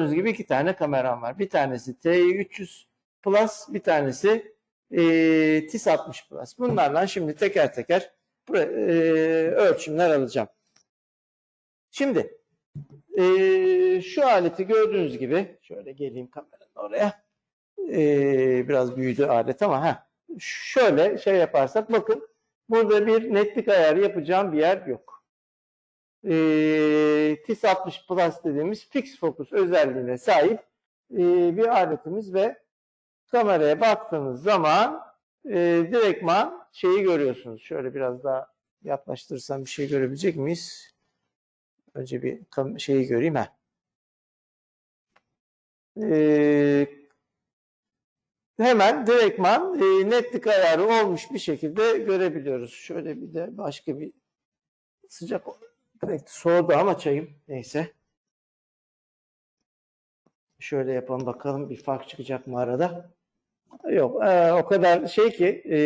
Gördüğünüz gibi iki tane kameram var. Bir tanesi T300 Plus, bir tanesi e, TIS 60 Plus. Bunlarla şimdi teker teker e, ölçümler alacağım. Şimdi e, şu aleti gördüğünüz gibi şöyle geleyim kameranın oraya. E, biraz büyüdü alet ama ha şöyle şey yaparsak bakın burada bir netlik ayarı yapacağım bir yer yok. E, TIS 60 Plus dediğimiz fix focus özelliğine sahip e, bir aletimiz ve kameraya baktığınız zaman e, direktman şeyi görüyorsunuz. Şöyle biraz daha yaklaştırırsam bir şey görebilecek miyiz? Önce bir şeyi göreyim. ha. Ee, hemen direktman e, netlik ayarı olmuş bir şekilde görebiliyoruz. Şöyle bir de başka bir sıcak pek soğudu ama çayım neyse. Şöyle yapalım bakalım bir fark çıkacak mı arada. Yok e, o kadar şey ki e,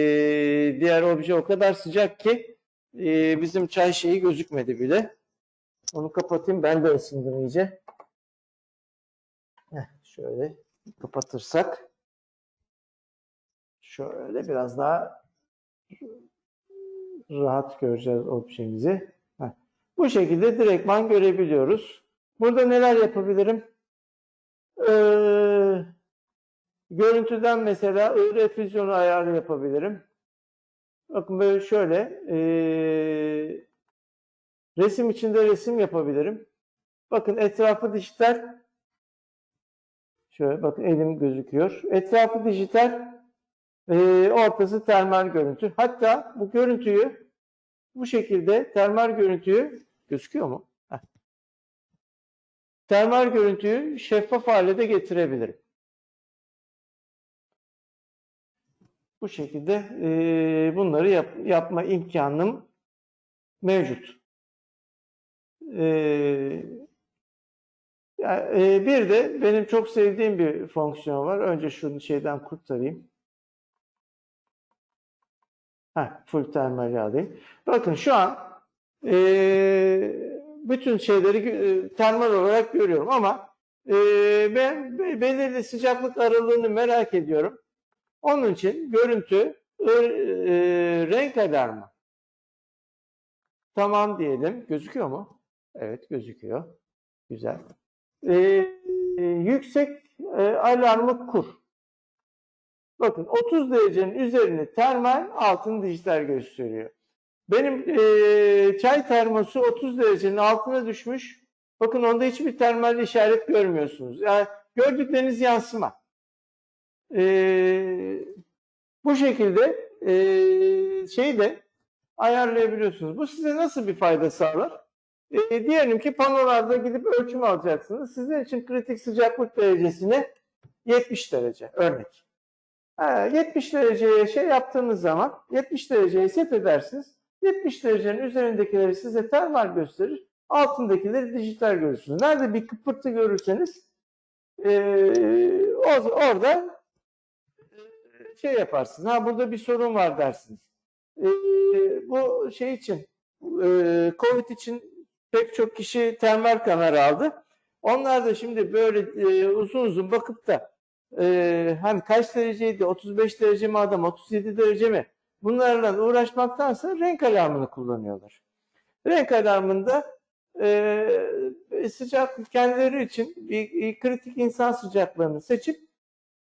diğer obje o kadar sıcak ki e, bizim çay şeyi gözükmedi bile. Onu kapatayım ben de ısındım iyice. Heh, şöyle kapatırsak şöyle biraz daha rahat göreceğiz objemizi. Bu şekilde direktman görebiliyoruz. Burada neler yapabilirim? Ee, görüntüden mesela ıı füzyonu ayarı yapabilirim. Bakın böyle şöyle ee, resim içinde resim yapabilirim. Bakın etrafı dijital. Şöyle bakın elim gözüküyor. Etrafı dijital. ee, ortası termal görüntü. Hatta bu görüntüyü bu şekilde termal görüntüyü gözüküyor mu? Heh. Termal görüntüyü şeffaf hale de getirebilirim. Bu şekilde e, bunları yap- yapma imkanım mevcut. E, bir de benim çok sevdiğim bir fonksiyon var. Önce şunu şeyden kurtarayım. Heh, full termali alayım. Bakın şu an e, bütün şeyleri e, termal olarak görüyorum ama e, ben be- belirli sıcaklık aralığını merak ediyorum. Onun için görüntü e, e, renk alarmı. Tamam diyelim. Gözüküyor mu? Evet gözüküyor. Güzel. E, e, yüksek e, alarmı kur. Bakın 30 derecenin üzerini termal, altını dijital gösteriyor. Benim e, çay termosu 30 derecenin altına düşmüş. Bakın onda hiçbir termal işaret görmüyorsunuz. Yani gördükleriniz yansıma. E, bu şekilde e, şeyi de ayarlayabiliyorsunuz. Bu size nasıl bir fayda sağlar? E, diyelim ki panolarda gidip ölçüm alacaksınız. Sizin için kritik sıcaklık derecesine 70 derece örnek. Ha, 70 dereceye şey yaptığınız zaman 70 dereceye set edersiniz. 70 derecenin üzerindekileri size termal gösterir. Altındakileri dijital görürsünüz. Nerede bir kıpırtı görürseniz eee, o- orada eee, şey yaparsınız. Ha burada bir sorun var dersiniz. Eee, bu şey için eee, Covid için pek çok kişi termal kamera aldı. Onlar da şimdi böyle eee, uzun uzun bakıp da e, hani kaç dereceydi, 35 derece mi adam, 37 derece mi? Bunlarla uğraşmaktansa renk alarmını kullanıyorlar. Renk alarmında e, sıcak kendileri için bir, kritik insan sıcaklığını seçip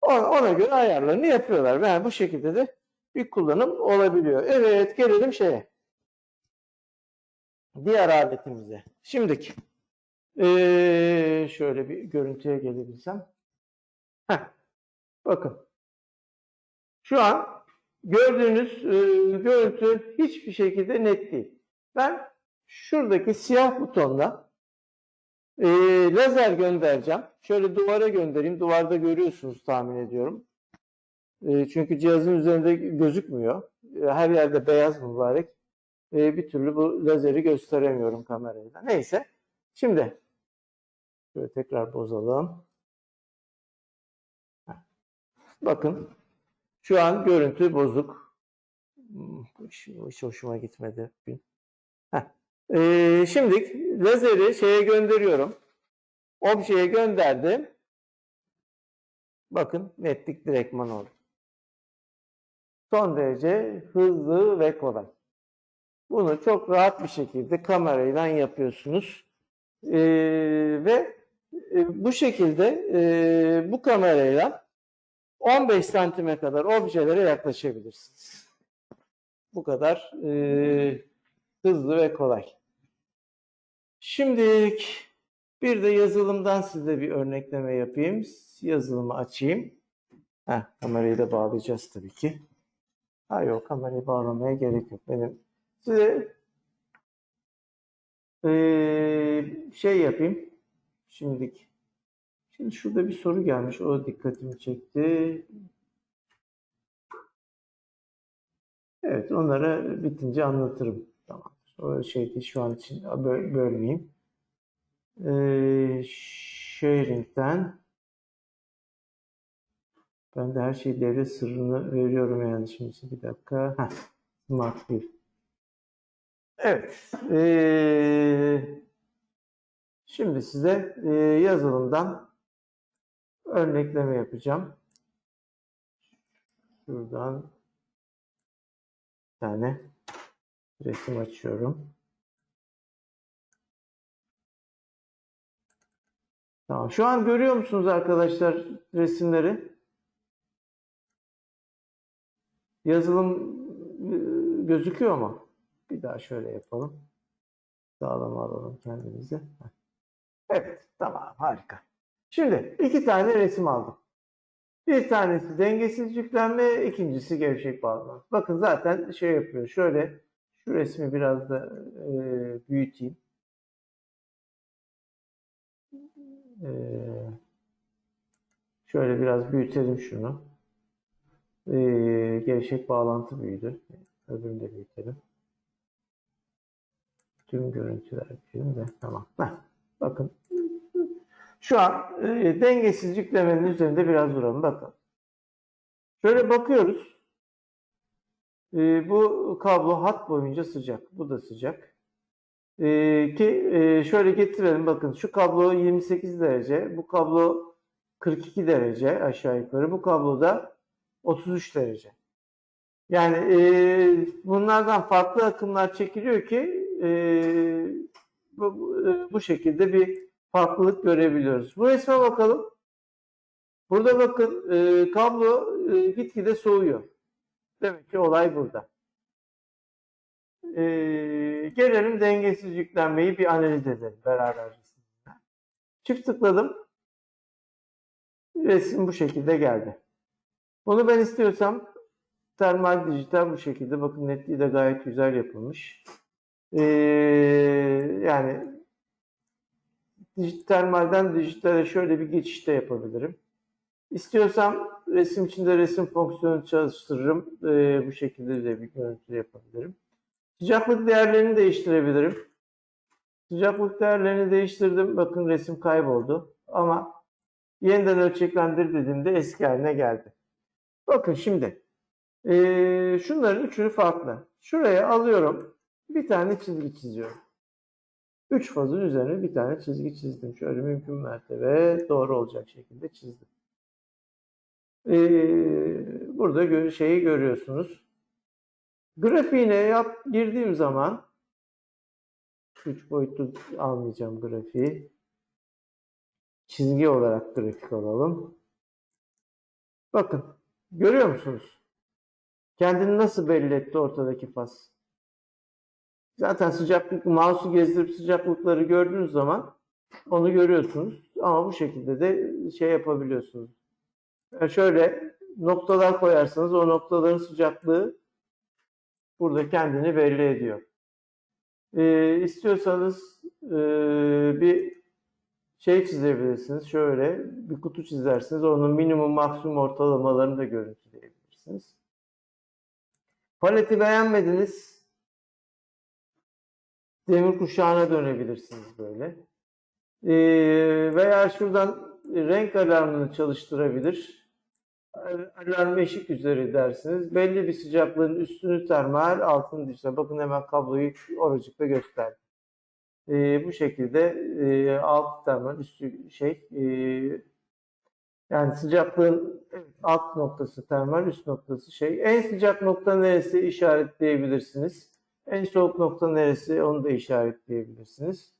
ona, ona göre ayarlarını yapıyorlar. Yani bu şekilde de bir kullanım olabiliyor. Evet, gelelim şeye. Diğer aletimize. Şimdiki. E, şöyle bir görüntüye gelebilsem. Heh. Bakın. Şu an gördüğünüz e, görüntü hiçbir şekilde net değil. Ben şuradaki siyah butonla e, lazer göndereceğim. Şöyle duvara göndereyim. Duvarda görüyorsunuz tahmin ediyorum. E, çünkü cihazın üzerinde gözükmüyor. E, her yerde beyaz mübarek. E, bir türlü bu lazeri gösteremiyorum kamerayla. Neyse. Şimdi şöyle tekrar bozalım. Bakın şu an görüntü bozuk. Hiç, hiç hoşuma gitmedi. Ee, şimdi lazeri şeye gönderiyorum. Objeye gönderdim. Bakın netlik direktman oldu. Son derece hızlı ve kolay. Bunu çok rahat bir şekilde kamerayla yapıyorsunuz. Ee, ve e, bu şekilde e, bu kamerayla 15 santime kadar objelere yaklaşabilirsiniz. Bu kadar e, hızlı ve kolay. Şimdi bir de yazılımdan size bir örnekleme yapayım. Yazılımı açayım. Heh, kamerayı da bağlayacağız tabii ki. Ha yok kamerayı bağlamaya gerek yok. Benim size eee, şey yapayım. Şimdilik. Şimdi şurada bir soru gelmiş. O dikkatimi çekti. Evet, onlara bitince anlatırım. Tamam. O şey değil, şu an için böl bölmeyeyim. Ee, sharing'den ben de her şeyi devlet sırrını veriyorum yani şimdi bir dakika. Heh, Smart View. Evet. ee, şimdi size ee, yazılımdan örnekleme yapacağım. Şuradan bir tane resim açıyorum. Tamam. Şu an görüyor musunuz arkadaşlar resimleri? Yazılım e, gözüküyor mu? Bir daha şöyle yapalım. Sağlam alalım kendimizi. Evet, tamam, harika. Şimdi iki tane resim aldım. Bir tanesi dengesiz yüklenme, ikincisi gevşek bağlama. Bakın zaten şey yapıyor. Şöyle şu resmi biraz da e, büyüteyim. E, şöyle biraz büyütelim şunu. E, gevşek bağlantı büyüdü. Öbürünü de büyütelim. Tüm görüntüler büyüdü de tamam. Heh, bakın şu an e, dengesiz yüklemenin üzerinde biraz duralım. Bakın. Şöyle bakıyoruz. E, bu kablo hat boyunca sıcak. Bu da sıcak. E, ki e, şöyle getirelim. Bakın şu kablo 28 derece. Bu kablo 42 derece aşağı yukarı. Bu kablo da 33 derece. Yani e, bunlardan farklı akımlar çekiliyor ki e, bu, e, bu şekilde bir farklılık görebiliyoruz. Bu resme bakalım. Burada bakın e, kablo e, gitgide soğuyor. Demek ki olay burada. E, gelelim dengesiz yüklenmeyi bir analiz edelim beraber. Çift tıkladım. Resim bu şekilde geldi. Bunu ben istiyorsam termal dijital bu şekilde. Bakın netliği de gayet güzel yapılmış. E, yani dijitalden dijitale şöyle bir geçiş de yapabilirim. İstiyorsam resim içinde resim fonksiyonu çalıştırırım. Ee, bu şekilde de bir görüntü yapabilirim. Sıcaklık değerlerini değiştirebilirim. Sıcaklık değerlerini değiştirdim. Bakın resim kayboldu. Ama yeniden ölçeklendir dediğimde eski haline geldi. Bakın şimdi. Ee, şunların üçünü farklı. Şuraya alıyorum. Bir tane çizgi çiziyorum. Üç fazın üzerine bir tane çizgi çizdim. Şöyle mümkün mertebe doğru olacak şekilde çizdim. Ee, burada şeyi görüyorsunuz. Grafiğine yap girdiğim zaman üç boyutlu almayacağım grafiği. Çizgi olarak grafik alalım. Bakın görüyor musunuz? Kendini nasıl belli etti ortadaki faz? Zaten sıcaklık, mouse'u gezdirip sıcaklıkları gördüğünüz zaman onu görüyorsunuz. Ama bu şekilde de şey yapabiliyorsunuz. Yani şöyle noktalar koyarsanız o noktaların sıcaklığı burada kendini belli ediyor. Ee, istiyorsanız e, bir şey çizebilirsiniz. Şöyle bir kutu çizersiniz. Onun minimum maksimum ortalamalarını da görüntüleyebilirsiniz. Paleti beğenmediniz demir kuşağına dönebilirsiniz böyle. Ee, veya şuradan renk alarmını çalıştırabilir. Alarm eşik üzeri dersiniz. Belli bir sıcaklığın üstünü termal, altını dijital. Bakın hemen kabloyu oracıkta gösterdim. e, bu şekilde e, alt termal üstü şey e, yani sıcaklığın alt noktası termal üst noktası şey. En sıcak nokta neresi işaretleyebilirsiniz. En soğuk nokta neresi onu da işaretleyebilirsiniz.